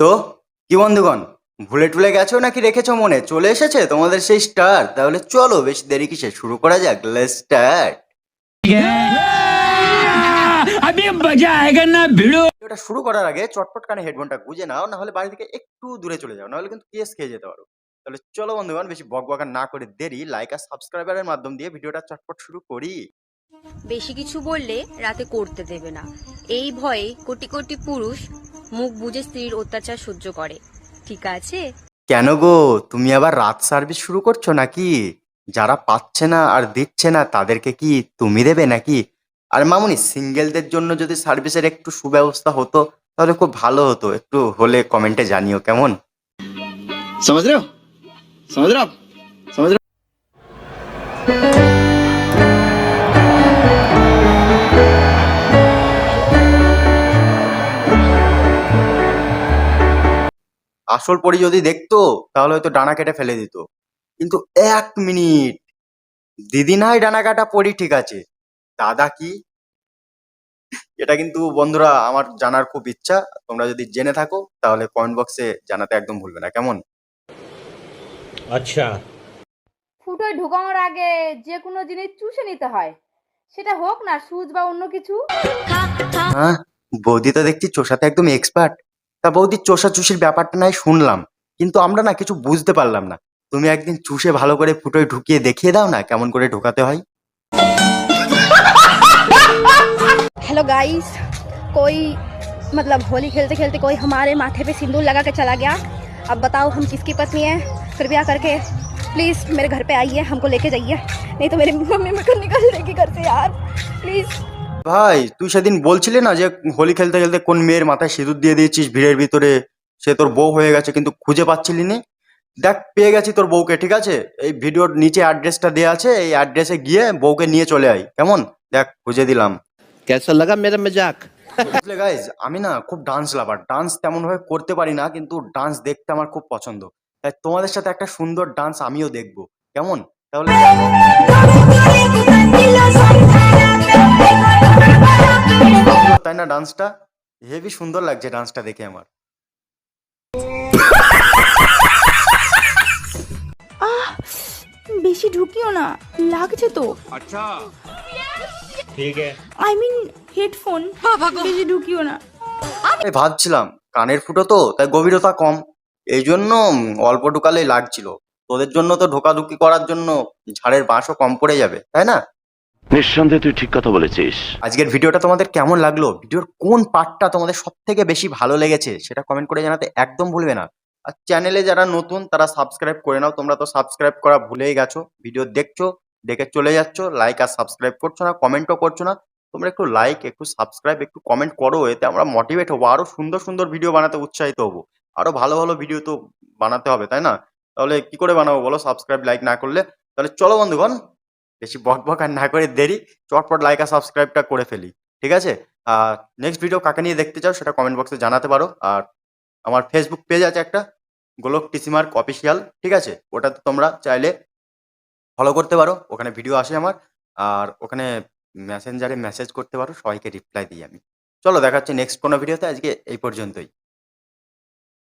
তো কি বন্ধুগণ ভুলে টুলে গেছো নাকি রেখেছো মনে? চলে এসেছে তোমাদের সেই স্টার তাহলে চলো বেশ দেরি কিসে শুরু করা যাক লেটস স্টার্ট এটা শুরু করার আগে চটপট কানে হেডফোনটা গুঁজে নাও না হলে বাড়ি থেকে একটু দূরে চলে যাও না হলে কিন্তু কেস খেয়ে যেতে পারো। তাহলে চলো বন্ধুগণ বেশি বকবকা না করে দেরি লাইক আর সাবস্ক্রাইবারের মাধ্যম দিয়ে ভিডিওটা চটপট শুরু করি। বেশি কিছু বললে রাতে করতে দেবে না। এই ভয়ে কোটি কোটি পুরুষ মুখ বুঝে স্ত্রীর অত্যাচার সহ্য করে। ঠিক আছে? কেন গো? তুমি আবার রাত সার্ভিস শুরু করছ নাকি? যারা পাচ্ছে না আর দিচ্ছে না তাদেরকে কি তুমি দেবে নাকি? আর মামুনি সিঙ্গেলদের জন্য যদি সার্ভিসের একটু সুব্যবস্থা হতো তাহলে খুব ভালো হতো। একটু হলে কমেন্টে জানিও কেমন? সমাজ রাও সমাজ রাও আসল পরি যদি দেখতো তাহলে হয়তো ডানা কেটে ফেলে দিত। কিন্তু এক মিনিট। দিদি নাই ডানা কাটা পরি ঠিক আছে। দাদা কি? এটা কিন্তু বন্ধুরা আমার জানার খুব ইচ্ছা। তোমরা যদি জেনে থাকো তাহলে কমেন্ট বক্সে জানাতে একদম ভুলবে না। কেমন? আচ্ছা। ফুটোয় ঢুকানোর আগে যে কোনো জিনিস চুষে নিতে হয়। সেটা হোক না সুজ বা অন্য কিছু। হ্যাঁ বৌদি তো দেখছি চোষাতে একদম এক্সপার্ট তা বৌদি চোষা চুষির ব্যাপারটা নাই শুনলাম কিন্তু আমরা না কিছু বুঝতে পারলাম না তুমি একদিন চুষে ভালো করে ফুটোয় ঢুকিয়ে দেখিয়ে দাও না কেমন করে ঢোকাতে হয় हेलो गाइस कोई मतलब होली खेलते खेलते कोई हमारे माथे पे सिंदूर लगा के चला गया अब बताओ हम किसकी पत्नी हैं कृपया करके प्लीज़ मेरे घर पे आइए हमको लेके जाइए नहीं तो मेरी मम्मी मेरे को निकल देगी घर से यार प्लीज़ ভাই তুই সেদিন বলছিলি না যে হোলি খেলতে খেলতে কোন মেয়ের মাথায় সিঁদুর দিয়ে দিয়েছিস ভিড়ের ভিতরে? সে তোর বউ হয়ে গেছে কিন্তু খুঁজে পাচ্ছিলি না? দেখ পেয়ে গেছি তোর বউকে ঠিক আছে? এই ভিডিওর নিচে অ্যাড্রেসটা দেওয়া আছে এই অ্যাড্রেসে গিয়ে বউকে নিয়ে চলে আয় কেমন? দেখ খুঁজে দিলাম। কেসা লাগা মেরা মজাক? বুঝলে গাইজ আমি না খুব ডান্স লাভার ডান্স তেমন ভাবে করতে পারি না কিন্তু ডান্স দেখতে আমার খুব পছন্দ। তাই তোমাদের সাথে একটা সুন্দর ডান্স আমিও দেখব কেমন? তাহলে না ডান্সটা? হেভি সুন্দর লাগছে ডান্সটা দেখে আমার। বেশি ঢুকিও না লাগছে তো। আচ্ছা। ঠিক আই মিন হেডফোন বেশি ঢুকিও না। আমি ভাবছিলাম কানের ফুটো তো তাই গভীরতা কম। এই জন্য অল্প ঢুকালেই লাগছিল। তোদের জন্য তো ঢোকাঢুকি করার জন্য ঝাড়ের বাঁশও কম পড়ে যাবে তাই না? নিঃসন্দেহে তুই ঠিক কথা বলেছিস। আজকের ভিডিওটা তোমাদের কেমন লাগল? ভিডিওর কোন পার্টটা তোমাদের সব থেকে বেশি ভালো লেগেছে সেটা কমেন্ট করে জানাতে একদম ভুলবে না। আর চ্যানেলে যারা নতুন, তারা সাবস্ক্রাইব করে নাও। তোমরা তো সাবস্ক্রাইব করা ভুলেই গেছো। ভিডিও দেখছ, দেখে চলে যাচ্ছ লাইক আর সাবস্ক্রাইব করছ না কমেন্টও করছ না। তোমরা একটু লাইক একটু সাবস্ক্রাইব একটু কমেন্ট করো, এতে আমরা মোটিভেট হব। আরও সুন্দর সুন্দর ভিডিও বানাতে উৎসাহিত হব। আরও ভালো ভালো ভিডিও তো বানাতে হবে, তাই না? তাহলে কি করে বানাবো বলো? সাবস্ক্রাইব লাইক না করলে? তাহলে চলো বন্ধুগণ বেশি বক বক আর না করে দেরি, চটপট লাইক আর সাবস্ক্রাইবটা করে ফেলি, ঠিক আছে? আর নেক্সট ভিডিও কাকে নিয়ে দেখতে চাও সেটা কমেন্ট বক্সে জানাতে পারো। আর আমার ফেসবুক পেজ আছে একটা, গোলক টিসিমার্ক অফিসিয়াল ঠিক আছে? ওটাতে তোমরা চাইলে ফলো করতে পারো, ওখানে ভিডিও আসে আমার। আর ওখানে মেসেঞ্জারে মেসেজ করতে পারো, সবাইকে রিপ্লাই দিই আমি। চলো দেখা হচ্ছে নেক্সট কোনো ভিডিওতে আজকে এই পর্যন্তই।